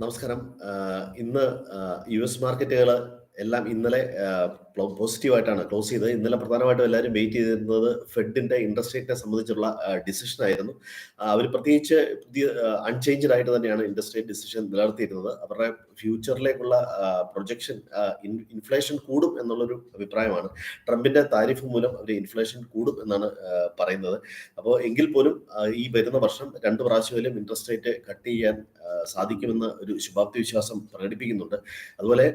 നമസ്കാരം. ഇന്ന് U S മാർക്കറ്റുകൾ എല്ലാം ഇന്നലെ പോസിറ്റീവായിട്ടാണ് ക്ലോസ് ചെയ്തത്. ഇന്നലെ പ്രധാനമായിട്ടും എല്ലാവരും വെയിറ്റ് ചെയ്തിരുന്നത് ഫെഡിന്റെ ഇൻട്രസ്റ്റ് റേറ്റിനെ സംബന്ധിച്ചുള്ള ഡിസിഷൻ ആയിരുന്നു. അവർ പ്രത്യേകിച്ച് പുതിയ അൺചേഞ്ച്ഡ് ആയിട്ട് തന്നെയാണ് ഇൻട്രസ്റ്റ് റേറ്റ് ഡിസിഷൻ നിലനിർത്തിയിരുന്നത്. അവരുടെ ഫ്യൂച്ചറിലേക്കുള്ള പ്രൊജക്ഷൻ ഇൻഫ്ലേഷൻ കൂടും എന്നുള്ളൊരു അഭിപ്രായമാണ്. ട്രംപിന്റെ താരിഫ് മൂലം അവർ ഇൻഫ്ലേഷൻ കൂടും എന്നാണ് പറയുന്നത്. അപ്പോൾ എങ്കിൽ പോലും ഈ വരുന്ന വർഷം രണ്ട് പ്രാവശ്യമെങ്കിലും ഇൻട്രസ്റ്റ് റേറ്റ് കട്ട് ചെയ്യാൻ സാധിക്കുമെന്ന് ഒരു ശുഭാപ്തി വിശ്വാസം പ്രകടിപ്പിക്കുന്നുണ്ട്. അതുപോലെ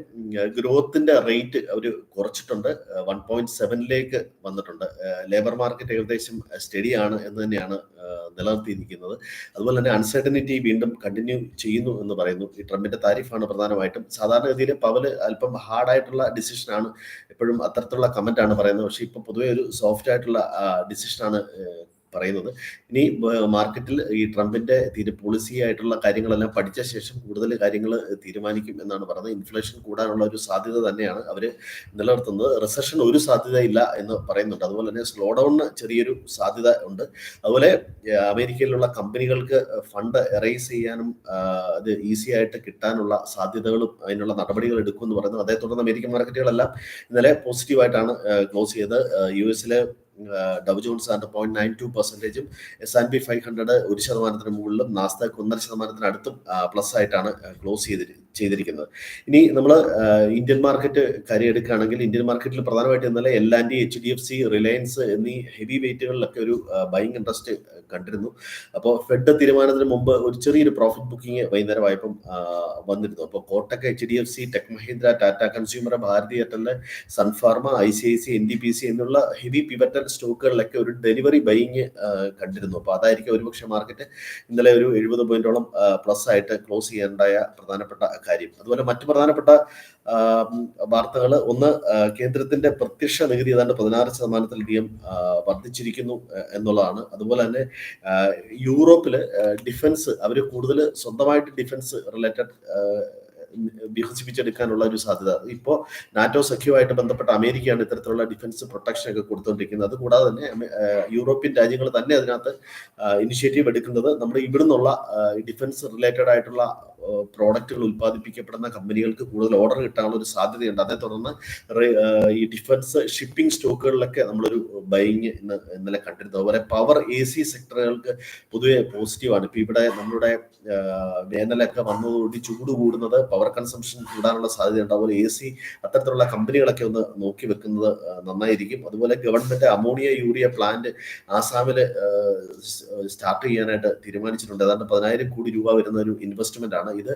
ഗ്രോത്തിന്റെ റേറ്റ് അവർ കുറച്ചിട്ടുണ്ട്. 1.7ലേക്ക് വന്നിട്ടുണ്ട്. ലേബർ മാർക്കറ്റ് ഏകദേശം സ്റ്റഡിയാണ് എന്ന് തന്നെയാണ് നിലനിർത്തിയിരിക്കുന്നത്. അതുപോലെ തന്നെ അൺസർട്ടനിറ്റി വീണ്ടും കണ്ടിന്യൂ ചെയ്യുന്നു എന്ന് പറയുന്നു. ഈ ട്രംപിന്റെ താരിഫാണ് പ്രധാനമായിട്ടും. സാധാരണഗതിയിൽ പവൽ അല്പം ഹാർഡായിട്ടുള്ള ഡിസിഷനാണ് എപ്പോഴും അത്തരത്തിലുള്ള കമന്റ് ആണ് പറയുന്നത്. പക്ഷേ ഇപ്പൊ പൊതുവെ ഒരു സോഫ്റ്റ് ആയിട്ടുള്ള ഡിസിഷനാണ് പറയുന്നത്. ഇനി മാർക്കറ്റിൽ ഈ ട്രംപിന്റെ പോളിസി ആയിട്ടുള്ള കാര്യങ്ങളെല്ലാം പഠിച്ച ശേഷം കൂടുതൽ കാര്യങ്ങൾ തീരുമാനിക്കും എന്നാണ് പറയുന്നത്. ഇൻഫ്ലേഷൻ കൂടാനുള്ള ഒരു സാധ്യത തന്നെയാണ് അവർ നിലനിർത്തുന്നത്. റിസഷൻ ഒരു സാധ്യത ഇല്ല എന്ന് പറയുന്നുണ്ട്. അതുപോലെ തന്നെ സ്ലോ ഡൗണിന് ചെറിയൊരു സാധ്യത ഉണ്ട്. അതുപോലെ അമേരിക്കയിലുള്ള കമ്പനികൾക്ക് ഫണ്ട് എറൈസ് ചെയ്യാനും അത് ഈസി ആയിട്ട് കിട്ടാനുള്ള സാധ്യതകളും അതിനുള്ള നടപടികൾ എടുക്കും എന്ന് പറയുന്നു. അതേ തുടർന്ന് അമേരിക്കൻ മാർക്കറ്റുകളെല്ലാം ഇന്നലെ പോസിറ്റീവായിട്ടാണ് ക്ലോസ് ചെയ്തത്. യു യുഎസിലെ ആഹ് Dow Jones and point nine two പെർസെന്റേജും S and P 500 ഒരു ശതമാനത്തിന് മുകളിലും നാസ്ഡാക്ക് ഒന്നര ശതമാനത്തിന് അടുത്തും പ്ലസ് ആയിട്ടാണ് ക്ലോസ് ചെയ്തിരി ചെയ്തിരിക്കുന്നത്. ഇനി നമ്മൾ ഇന്ത്യൻ മാർക്കറ്റ് കാര്യം എടുക്കുകയാണെങ്കിൽ ഇന്ത്യൻ മാർക്കറ്റിൽ പ്രധാനമായിട്ടും ഇന്നലെ L and H D F C, Reliance എന്നീ ഹെവി വെയിറ്റുകളിലൊക്കെ ഒരു ബൈങ് ഇൻട്രസ്റ്റ് കണ്ടിരുന്നു. അപ്പോൾ ഫെഡ് തീരുമാനത്തിന് മുമ്പ് ഒരു ചെറിയൊരു പ്രോഫിറ്റ് ബുക്കിംഗ് വൈകുന്നേരമായപ്പം ആഹ് വന്നിരുന്നു. അപ്പോൾ Kotak, H D F C, tech Mahindra, Tata consumer, Bharti Airtel Sun Pharma, I C I C, N D P C എന്നുള്ള ഹെവി പിവറ്റൽ സ്റ്റോക്കുകളിലൊക്കെ ഒരു ഡെലിവറി ബൈങ് കണ്ടിരുന്നു. അപ്പോൾ അതായിരിക്കും ഒരുപക്ഷെ മാർക്കറ്റ് ഇന്നലെ ഒരു 70 പോയിന്റോളം പ്ലസ് ആയിട്ട് ക്ലോസ് ചെയ്യാനുണ്ടായ പ്രധാനപ്പെട്ട കാര്യം. അതുപോലെ മറ്റു പ്രധാനപ്പെട്ട വാർത്തകൾ ഒന്ന് കേന്ദ്രത്തിന്റെ പ്രത്യക്ഷ നികുതി ഏതാണ്ട് 16 ശതമാനത്തിലധികം വർദ്ധിച്ചിരിക്കുന്നു എന്നുള്ളതാണ്. അതുപോലെ തന്നെ യൂറോപ്പിൽ ഡിഫൻസ് അവർ കൂടുതൽ സ്വന്തമായിട്ട് ഡിഫൻസ് റിലേറ്റഡ് വികസിപ്പിച്ചെടുക്കാനുള്ള ഒരു സാധ്യത. ഇപ്പോ നാറ്റോ സഖ്യവുമായിട്ട് ബന്ധപ്പെട്ട അമേരിക്കയാണ് ഇത്തരത്തിലുള്ള ഡിഫൻസ് പ്രൊട്ടക്ഷൻ ഒക്കെ കൊടുത്തുകൊണ്ടിരിക്കുന്നത്. അതുകൂടാതെ തന്നെ യൂറോപ്യൻ രാജ്യങ്ങൾ തന്നെ അതിനകത്ത് ഇനിഷ്യേറ്റീവ് എടുക്കുന്നത് നമ്മുടെ ഇവിടുന്നുള്ള ഡിഫൻസ് റിലേറ്റഡ് ആയിട്ടുള്ള പ്രോഡക്റ്റുകൾ ഉൽപ്പാദിപ്പിക്കപ്പെടുന്ന കമ്പനികൾക്ക് കൂടുതൽ ഓർഡർ കിട്ടാനുള്ള ഒരു സാധ്യതയുണ്ട്. അതേ തുടർന്ന് ഈ ഡിഫൻസ് ഷിപ്പിംഗ് സ്റ്റോക്കുകളിലൊക്കെ നമ്മളൊരു ബൈങ് ഇന്ന് ഇന്നലെ കണ്ടിരുന്നു. അതുപോലെ പവർ എ സി സെക്ടറുകൾക്ക് പൊതുവെ പോസിറ്റീവാണ്. ഇപ്പൊ ഇവിടെ നമ്മുടെ വേനലൊക്കെ വന്നതോടുകൂടി ചൂട് കൂടുന്നത് പവർ കൺസംഷൻ കൂടാനുള്ള സാധ്യതയുണ്ട്. അതുപോലെ എ സി അത്തരത്തിലുള്ള കമ്പനികളൊക്കെ ഒന്ന് നോക്കി വെക്കുന്നത് നന്നായിരിക്കും. അതുപോലെ ഗവൺമെന്റ് അമോണിയ യൂറിയ പ്ലാന്റ് ആസാമിൽ സ്റ്റാർട്ട് ചെയ്യാനായിട്ട് തീരുമാനിച്ചിട്ടുണ്ട്. ഏതാണ്ട് പതിനായിരം കോടി രൂപ വരുന്ന ഒരു ഇൻവെസ്റ്റ്മെന്റ് ആണ്. ഇത്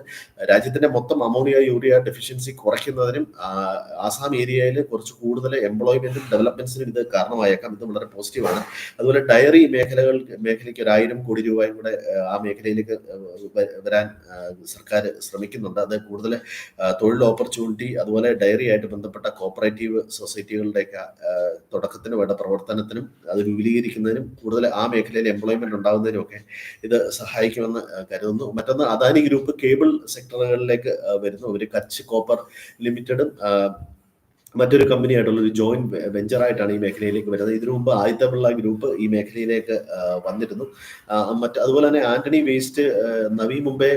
രാജ്യത്തിന്റെ മൊത്തം അമോണിയ യൂറിയ ഡെഫിഷ്യൻസി കുറയ്ക്കുന്നതിനും ആസാം ഏരിയയിൽ കുറച്ച് കൂടുതൽ എംപ്ലോയ്മെന്റും ഡെവലപ്മെന്റ്സിനും ഇത് കാരണമായേക്കാം. ഇത് വളരെ പോസിറ്റീവാണ്. അതുപോലെ ഡയറി മേഖലകൾ മേഖലയ്ക്ക് ഒരു ആയിരം കോടി രൂപയും കൂടെ ആ മേഖലയിലേക്ക് വരാൻ സർക്കാർ ശ്രമിക്കുന്നുണ്ട്. അത് കൂടുതൽ തൊഴിൽ ഓപ്പർച്യൂണിറ്റി അതുപോലെ ഡയറി ആയിട്ട് ബന്ധപ്പെട്ട കോപ്പറേറ്റീവ് സൊസൈറ്റികളുടെയൊക്കെ തുടക്കത്തിന് വേണ്ട പ്രവർത്തനത്തിനും അത് വിപുലീകരിക്കുന്നതിനും കൂടുതൽ ആ മേഖലയിൽ എംപ്ലോയ്മെന്റ് ഉണ്ടാകുന്നതിനും ഒക്കെ ഇത് സഹായിക്കുമെന്ന് കരുതുന്നു. മറ്റൊന്ന് അദാനി ഗ്രൂപ്പ് കേബിൾ സെക്ടറുകളിലേക്ക് വരുന്നു. ഒരു കച്ച് കോപ്പർ ലിമിറ്റഡും മറ്റൊരു കമ്പനിയായിട്ടുള്ള ഒരു ജോയിന്റ് വെഞ്ചർ ആയിട്ടാണ് ഈ മേഖലയിലേക്ക് വരുന്നത്. ഇതിനു മുമ്പ് ആദിത്യ ഗ്രൂപ്പ് ഈ മേഖലയിലേക്ക് വന്നിരുന്നു. മറ്റ് അതുപോലെ തന്നെ ആന്റണി വേസ്റ്റ് നവി മുംബൈ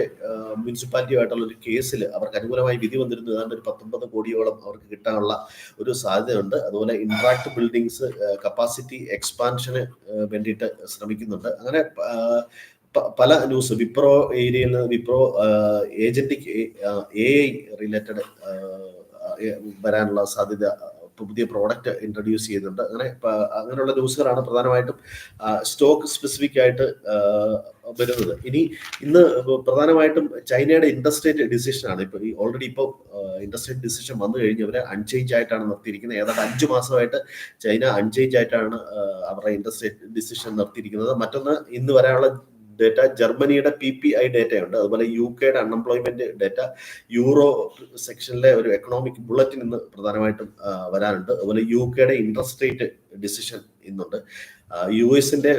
മുനിസിപ്പാലിറ്റിയുമായിട്ടുള്ള ഒരു കേസിൽ അവർക്ക് അനുകൂലമായി വിധി വന്നിരുന്നു. ഏതാണ്ട് ഒരു 19 കോടിയോളം അവർക്ക് കിട്ടാനുള്ള ഒരു സാധ്യതയുണ്ട്. അതുപോലെ ഇൻട്രാക്ട് ബിൽഡിങ്സ് കപ്പാസിറ്റി എക്സ്പാൻഷന് വേണ്ടിയിട്ട് ശ്രമിക്കുന്നുണ്ട്. അങ്ങനെ പല ന്യൂസ് വിപ്രോ ഏരിയയിൽ നിന്ന് Wipro agentic A I related വരാനുള്ള സാധ്യത പുതിയ പ്രോഡക്റ്റ് ഇൻട്രൊഡ്യൂസ് ചെയ്യുന്നുണ്ട്. അങ്ങനെ അങ്ങനെയുള്ള ന്യൂസുകളാണ് പ്രധാനമായിട്ടും സ്റ്റോക്ക് സ്പെസിഫിക് ആയിട്ട് വരുന്നത്. ഇനി ഇന്ന് പ്രധാനമായിട്ടും ചൈനയുടെ ഇൻട്രസ്റ്റേറ്റ് ആണ്. ഇപ്പൊ ഈ ഓൾറെഡി ഇപ്പോൾ ഇൻട്രസ്റ്റേറ്റ് ഡിസിഷൻ വന്നു കഴിഞ്ഞ് അവർ അൺചേഞ്ച് ആയിട്ടാണ് നിർത്തിയിരിക്കുന്നത്. ഏതാണ്ട് അഞ്ച് മാസമായിട്ട് ചൈന അൺചേഞ്ച് ആയിട്ടാണ് അവരുടെ ഇൻട്രസ്റ്റേറ്റ് ഡിസിഷൻ നിർത്തിയിരിക്കുന്നത്. മറ്റൊന്ന് ഇന്ന് വരാനുള്ള ഡേറ്റ ജർമ്മനിയുടെ പി പി ഐ ഡേറ്റയുണ്ട്. അതുപോലെ യു കെയുടെ അൺഎംപ്ലോയ്മെന്റ് ഡേറ്റ യൂറോ സെക്ഷനിലെ ഒരു എക്കണോമിക് ബുള്ളറ്റിൻ ഇന്ന് പ്രധാനമായിട്ടും വരാനുണ്ട്. അതുപോലെ യു കെയുടെ ഇൻട്രസ്റ്റ് റേറ്റ് ഡിസിഷൻ ഇന്നുണ്ട്. യു എസിന്റെ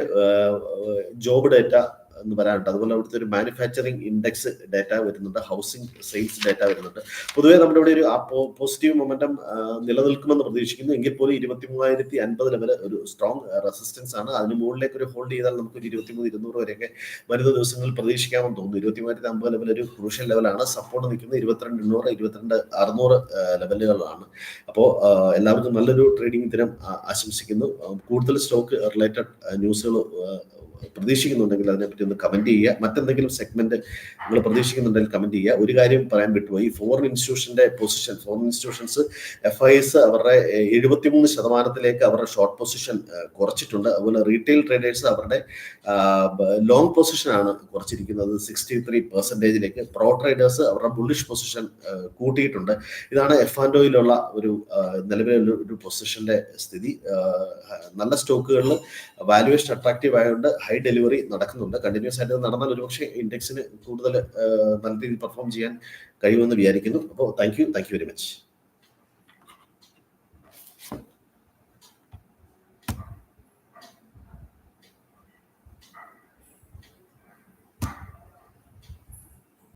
ജോബ് ഡേറ്റ എന്ന് പറയാനുണ്ട് അതുപോലെ അവിടുത്തെ ഒരു മാനുഫാക്ചറിങ് ഇൻഡെക്സ് ഡാറ്റ വരുന്നുണ്ട് ഹൗസിംഗ് സെയിൽസ് ഡാറ്റ വരുന്നുണ്ട്. പൊതുവേ നമ്മുടെ ഇവിടെ ഒരു പോസിറ്റീവ് മൊമെന്റം നിലനിൽക്കുമെന്ന് പ്രതീക്ഷിക്കുന്നു. എങ്കിൽ പോലും ഇരുപത്തി മൂവായിരത്തി അൻപത് ലെവൽ ഒരു സ്ട്രോങ് റെസിസ്റ്റൻസ് ആണ്. അതിന് മുകളിലേക്ക് ഒരു ഹോൾഡ് ചെയ്താൽ നമുക്ക് ഒരു ഇരുപത്തിമൂന്ന് ഇരുന്നൂറ് വരെയൊക്കെ വരുന്ന ദിവസങ്ങളിൽ പ്രതീക്ഷിക്കാമെന്ന് തോന്നുന്നു. ഇരുപത്തി മൂവായിരത്തി അമ്പത് ലെവൽ ഒരു ക്രൂഷ്യൽ ലെവലാണ് സപ്പോർട്ട് നിൽക്കുന്നത് ഇരുപത്തിരണ്ട് എണ്ണൂറ് ഇരുപത്തിരണ്ട് അറുന്നൂറ് ലെവലുകളാണ് അപ്പോൾ എല്ലാവർക്കും നല്ലൊരു ട്രേഡിംഗ് ദിനം ആശംസിക്കുന്നു. കൂടുതൽ സ്റ്റോക്ക് റിലേറ്റഡ് ന്യൂസുകൾ പ്രതീക്ഷിക്കുന്നുണ്ടെങ്കിൽ അതിനെപ്പറ്റി ഒന്ന് കമന്റ് ചെയ്യുക. മറ്റെന്തെങ്കിലും സെഗ്മെന്റ് നിങ്ങൾ പ്രതീക്ഷിക്കുന്നുണ്ടെങ്കിൽ കമന്റ് ചെയ്യുക. ഒരു കാര്യം പറയാൻ വിട്ടുപോയി. Foreign ഇൻസ്റ്റിറ്റ്യൂഷന്റെ position foreign institutions F I S അവരുടെ എഴുപത്തിമൂന്ന് ശതമാനത്തിലേക്ക് അവരുടെ ഷോർട്ട് പൊസിഷൻ കുറച്ചിട്ടുണ്ട്. അതുപോലെ റീറ്റെയിൽ ട്രേഡേഴ്സ് അവരുടെ ലോങ് പൊസിഷൻ ആണ് കുറച്ചിരിക്കുന്നത്. സിക്സ്റ്റി ത്രീ പെർസെന്റേജിലേക്ക് പ്രോ ട്രേഡേഴ്സ് അവരുടെ ബുള്ളിഷ് പൊസിഷൻ കൂട്ടിയിട്ടുണ്ട്. ഇതാണ് എഫ് ആൻഡ് ഒയിലുള്ള ഒരു നിലവിലെ ഒരു- പൊസിഷന്റെ സ്ഥിതി. നല്ല സ്റ്റോക്കുകളിൽ വാല്യുവേഷൻ അട്രാക്റ്റീവ് ആയതുകൊണ്ട് ഹൈ ഡെലിവറി നടക്കുന്നുണ്ട്. കണ്ടിന്യൂസ് ആയിട്ട് നടന്നാൽ ഒരുപക്ഷെ ഇൻഡെക്സിന് കൂടുതൽ നല്ല രീതിയിൽ പെർഫോം ചെയ്യാൻ കഴിയുമെന്ന് വിചാരിക്കുന്നു. അപ്പോൾ thank you thank you very much